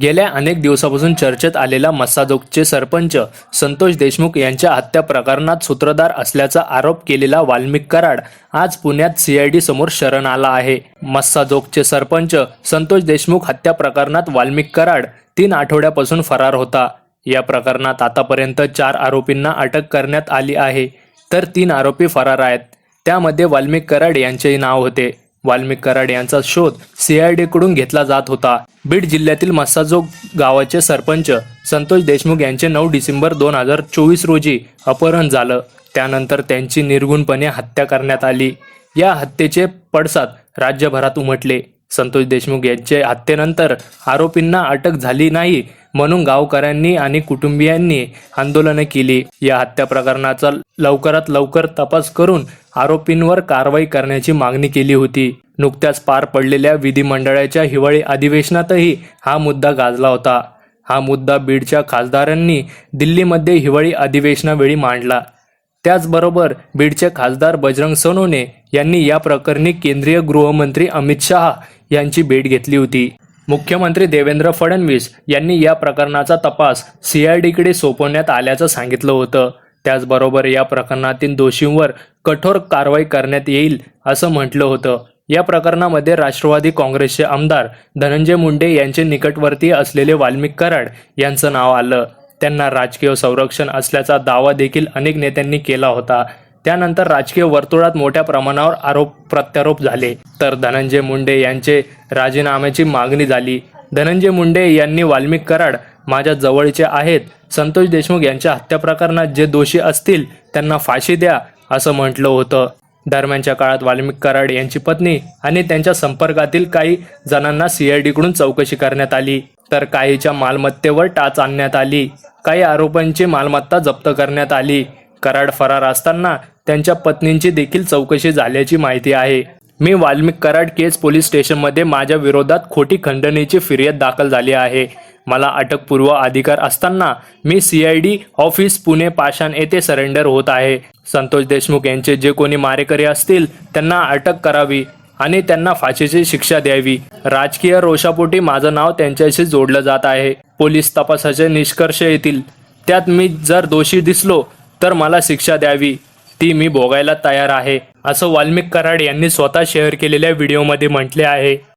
गेल्या अनेक दिवसापासून चर्चेत आलेला मस्साजोगचे सरपंच संतोष देशमुख यांच्या हत्या प्रकरणात सूत्रधार असल्याचा आरोप केलेला वाल्मिक कराड आज पुण्यात सीआयडी समोर शरण आला आहे. मस्साजोगचे सरपंच संतोष देशमुख हत्या प्रकरणात वाल्मिक कराड तीन आठवड्यापासून फरार होता. या प्रकरणात आतापर्यंत चार आरोपींना अटक करण्यात आली आहे तर तीन आरोपी फरार आहेत. त्यामध्ये वाल्मिक कराड यांचेही नाव होते. वाल्मिक कराड यांचा शोध सीआयडी कडून घेतला जात होता. बीड जिल्ह्यातील मस्साजोग गावाचे सरपंच संतोष देशमुख यांचे नऊ डिसेंबर दोन हजार चोवीस रोजी अपहरण झालं. त्यानंतर त्यांची निर्गुणपणे हत्या करण्यात आली. या हत्येचे पडसाद राज्यभरात उमटले. संतोष देशमुख यांच्या हत्येनंतर आरोपींना अटक झाली नाही म्हणून गावकऱ्यांनी आणि कुटुंबियांनी आंदोलने केली. या हत्या प्रकरणाचा लवकरात लवकर तपास करून आरोपींवर कारवाई करण्याची मागणी केली होती. नुकत्याच पार पडलेल्या विधिमंडळाच्या हिवाळी अधिवेशनातही हा मुद्दा गाजला होता. हा मुद्दा बीडच्या खासदारांनी दिल्लीमध्ये हिवाळी अधिवेशनावेळी मांडला. त्याचबरोबर बीडचे खासदार बजरंग सोनोने यांनी या प्रकरणी केंद्रीय गृहमंत्री अमित शहा यांची भेट घेतली होती. मुख्यमंत्री देवेंद्र फडणवीस यांनी या प्रकरणाचा तपास सीआयडीकडे सोपवण्यात आल्याचं सांगितलं होतं. त्याचबरोबर या प्रकरणातील दोषींवर कठोर कारवाई करण्यात येईल असं म्हटलं होतं. या प्रकरणामध्ये राष्ट्रवादी काँग्रेसचे आमदार धनंजय मुंडे यांचे निकटवर्तीय असलेले वाल्मिक कराड यांचं नाव आलं. त्यांना राजकीय संरक्षण असल्याचा दावा देखील अनेक नेत्यांनी केला होता. त्यानंतर राजकीय वर्तुळात मोठ्या प्रमाणावर आरोप प्रत्यारोप झाले. तर धनंजय मुंडे यांचे राजीनाम्याची मागणी झाली. धनंजय मुंडे यांनी वाल्मिक कराड माझ्या जवळचे आहेत. संतोष देशमुख यांच्या हत्या प्रकरणात जे दोषी असतील त्यांना फाशी द्या असं म्हटलं होतं. दरम्यानच्या काळात वाल्मिक कराड यांची पत्नी आणि त्यांच्या संपर्कातील काही जणांना सीआयडीकडून चौकशी करण्यात आली. तर काहीच्या मालमत्तेवर टाच आणण्यात आली. काही आरोपांची मालमत्ता जप्त करण्यात आली. कराड फरार असताना त्यांच्या पत्नींची देखील चौकशी झाल्याची माहिती आहे. मी वाल्मिक कराड केस पोलीस स्टेशनमध्ये माझ्या विरोधात खोटी खंडणीची फिर्याद दाखल झाली आहे. मला अटकपूर्व अधिकार असताना मी C I D office Pune Pashan येथे सरेंडर होत आहे. संतोष देशमुख यांचे जे कोणी मारेकरी असतील त्यांना अटक करावी आणि त्यांना फाशीची शिक्षा द्यावी. राजकीय रोषापोटी माझं नाव त्यांच्याशी जोडलं जात आहे. पोलीस तपासाचे निष्कर्ष येतील. त्यात मी जर दोषी दिसलो तर मला शिक्षा द्यावी. ती मी भोगायला तयार आहे असं वाल्मिक कराड यांनी स्वतः शेअर केलेल्या व्हिडिओमध्ये म्हटले आहे.